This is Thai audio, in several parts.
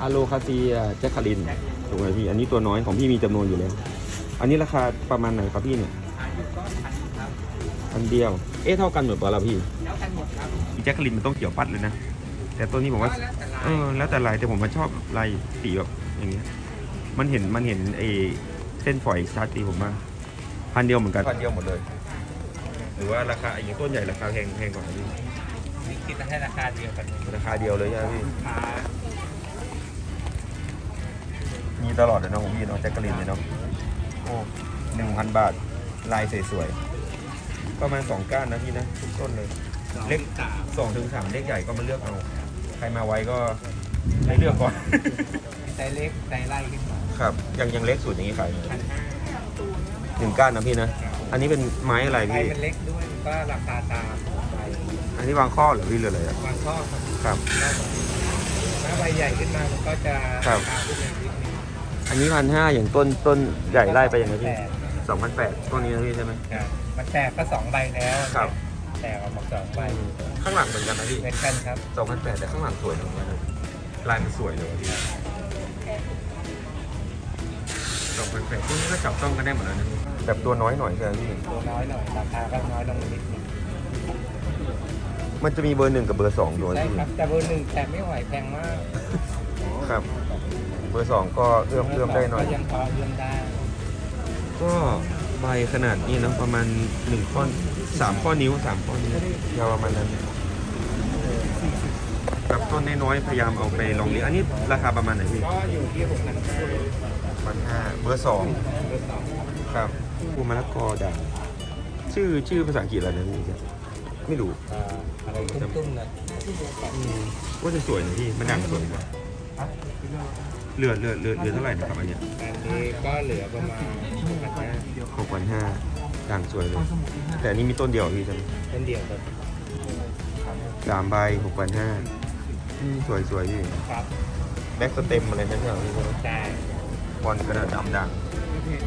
อะโลคาเซียแจ็คคารินถูกไหมพี่ อันนี้ตัวน้อยของพี่มีจำนวนอยู่แล้ว อันนี้ราคาประมาณไหนครับพี่เนี่ยขายอยู่ก็พันครับพันเดียว เอ๊ะเท่ากันหมดเปล่าล่ะพี่แล้วกันหมดครับอีแจ็คคารินมันต้องเขียวปัดเลยนะ แต่ตัวนี้ผมว่าก็แล้วแต่ลายเออ แล้วแต่ลาย แต่ผมมาชอบลายสีแบบอย่างเงี้ย มันเห็น มันเห็นไอเส้นฝอยชัดดีผมว่าพันเดียวเหมือนกัน พันเดียวหมดเลย หรือว่าราคาอย่างต้นใหญ่ราคาแพงแพงกว่าพี่นี่คิดให้ราคาเดียวกัน ราคาเดียวเลยใช่ไหมพี่ค้า มีตลอดเลยเนาะของพี่เนาะแจ็คกะลินเลยเนาะโอ้หนึ่งพันบาทลายสวยๆประมาณสองก้านนะพี่นะทุกต้นเลย เล็กสามสองถึงสามเลขใหญ่ก็มาเลือกเอา ใครมาไวก็ให้เลือกก่อนไซส์เล็กไซส์ไล่ขึ้นมาครับยังยังเล็กสุดอย่างนี้ขายพันห้าหนึ่งก้านนะพี่นะ อันนี้เป็นไม้อะไรใบพี่ มันเล็กด้วยก็ราคาตามใบอันนี้วางข้อเหรือพี่หรืออะไรอะบางข้อครับครับ ถ้าใบใหญ่ขึ้นมามันก็จะครับ ราคาขึ้นมานิดนึง อันนี้พันห้าอย่างต้นต้นใหญ่ไล่ไปอย่างไรพี่แตกสองพันแปดต้นนี้นะพี่ใช่ไหมครับมันแตกก็สองใบแล้วครับแตกออกมาสองใบข้างหลังเหมือนกันนะพี่เหมือนกันครับสองพันแปดแต่ข้างหลังสวยนะลายมันสวยเลยพี่สองพันแปดพวกนี้ก็จับต้องกันได้หมดแล้วนะแบบตัวน้อยหน่อยใช่ไหมพี่ตัวน้อยหน่อยราคาก็น้อยลงมานิดนึงมันจะมีเบอร์หนึ่งกับเบอร์สองอยู่ใช่พี่ครับแต่เบอร์หนึ่งแต่ไม่ไหวแพงมากครับ เบอร์สองก็เอื้อมเอื้อมได้หน่อย ก็ยังพอเอื้อมได้ก็ใบขนาดนี้นะประมาณหนึ่งข้อสามข้อนิ้วสามข้อนิ้วยาวประมาณนั้นครับต้นน้อยๆพยายามเอาไปลองเลี้ยงอันนี้ราคาประมาณไหนพี่ก็อยู่ที่หกพันห้าพันห้าเบอร์สองเบอร์สองครับภูมะละกอด่างชื่อชื่อภาษาอังกฤษอะไรนะพี่ไม่รู้อ่าอะไรตุ้มๆเลยว่าจะสวยนะพี่มันด่างสวยนะ เลือดเลือดเลือดเลือดเท่าไหร่นะครับอันเนี้ยอันนี้ก็เหลือประมาณหกพันห้าหกพันห้าด่างสวยเลย แต่อันนี้มีต้นเดียวพี่ใช่ไหมเป็นเดียวกันสามใบหกพันห้าสวยสวยพี่ครับแบ็กสเต็มอะไรนั่นใช่ไหมพี่ใช่บอลกระดาษดำดัง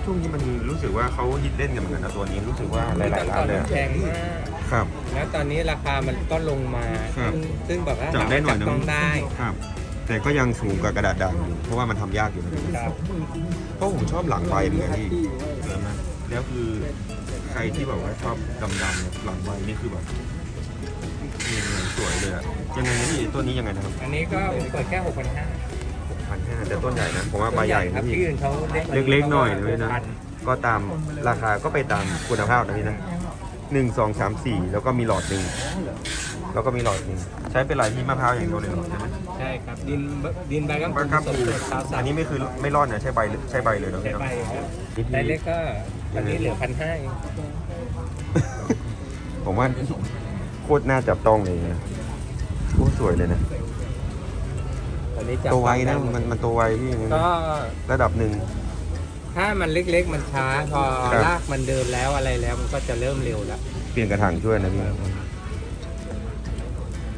ช่วงนี้มันรู้สึกว่าเขาฮิตเล่นกันเหมือนกันนะตัวนี้รู้สึกว่าหลายๆร้านเลยอะแพงมากครับ แล้วตอนนี้ราคามันก็ลงมา ครับ ซึ่งซึ่งแบบว่าจับได้หน่อยจันะบต้องได้ ครับ แต่ก็ยังสูงกว่ากระดาษด่างอยู่เพราะว่ามันทำยากอยู่นะครับเพราะผมชอบหลังใบเหมือนกันพี่เห็นไหมแล้วคือใครที่แบบว่าชอบดำๆเนี่ยหลังใบนี่คือแบบนี่สวยเลยอะยังไงนะพี่ต้นนี้ยังไงนะครับอันนี้ก็ผมเปิดแค่หกพันห้าหกพันห้าแต่ต้นใหญ่นะผมว่าใบใหญ่ครันะบพี่ ที่อื่นเขาเล็กเล็กๆหน่อยนะพี่นะ6,000ก็ตามราคาก็ไปตามคุณภาพนะพี่นะหนึ่งสองสามสี่แล้วก็มีหลอดหนึ่งแล้วก็มีหลอดหนึ่งใช้เป็นลายที่มะพร้าวอย่างเดียวเลยเหรอใช่ไหม ใช่ครับดินดินใบก็บังคับสดๆขาวสาอันนี้ไม่คือไม่รอดนะใช้ใบใช้ใบเลยเนาะใช่พี่เนาะ ใบครับนี่พี่ใบเล็กก็อันนี้เหลือพันห้าผมว่าโคตรน่าจับต้องเลยนะโคตรสวยเลยนะอันนี้จับตัวไวนะได้หดมันมันตัวไวพี่ก็ระดับหนึ่ง ถ้ามันเล็กๆ มันช้าพอครับ ลากมันเดินแล้วอะไรแล้วมันก็จะเริ่มเร็วแล้วเปลี่ยนกระถางช่วยนะพี่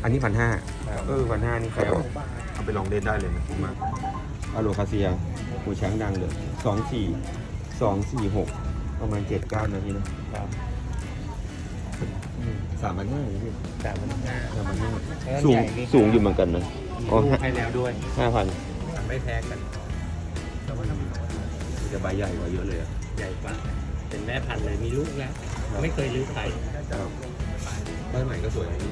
อันนี้พันห้าครับ เออพันห้านี่ใครเอาเอาไปลองเล่นได้เลยนะคุ้มมากอะโลคาเซียหูช้างดังเลยสองสี่สองสี่หกประมาณเจ็ดเก้านะพี่นะครับสามพันห้าพี่สามพันห้าสามพันห้าแล้วสูงใหญ่นี่สูงอยู่เหมือนกันนะอ๋อลูกให้แล้วด้วยห้าพันไม่แพ้กันจะใบใหญ่กว่าเยอะเลยอะใหญ่กว่าเป็นแม่พันธุ์เลยมีลูกแล้วไม่เคยลื้อไข่ครับบ้านใหม่ก็สวยนะพี่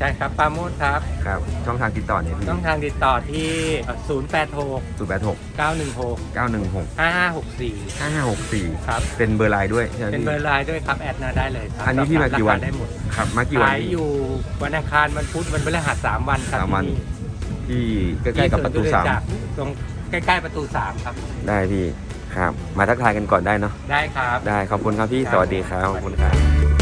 ใช่ครับปราโมดครับ ครับ ช่องทางติดต่อเนี่ยพี่ต้องทางติดต่อที่ 0 8 6 ศูนย์แปดหก9 1 6 เก้าหนึ่งหก5 5 6ห้าห้าหกสี่4ครับเป็นเบอร์ไลน์ด้วยใช่ไหมเป็นพี่ เบอร์ไลน์ด้วยครับแอดนาได้เลยครับอันนี้พี่มากี่วัน รคได้หมดครับ มากี่วันขายพี่อยู่วันอังคารวันพุธวันพฤหัสสามวันครับสามวัน ที่ที่ใกล้ๆกับประตูสามที่สวนจตุจักตรงใกล้ๆประตูสามครับ ได้พี่ ครับ มาทักทายกันก่อนได้เนาะ ได้ครับ ได้ ขอบคุณครับพี่ สวัสดีครับ ขอบคุณครับ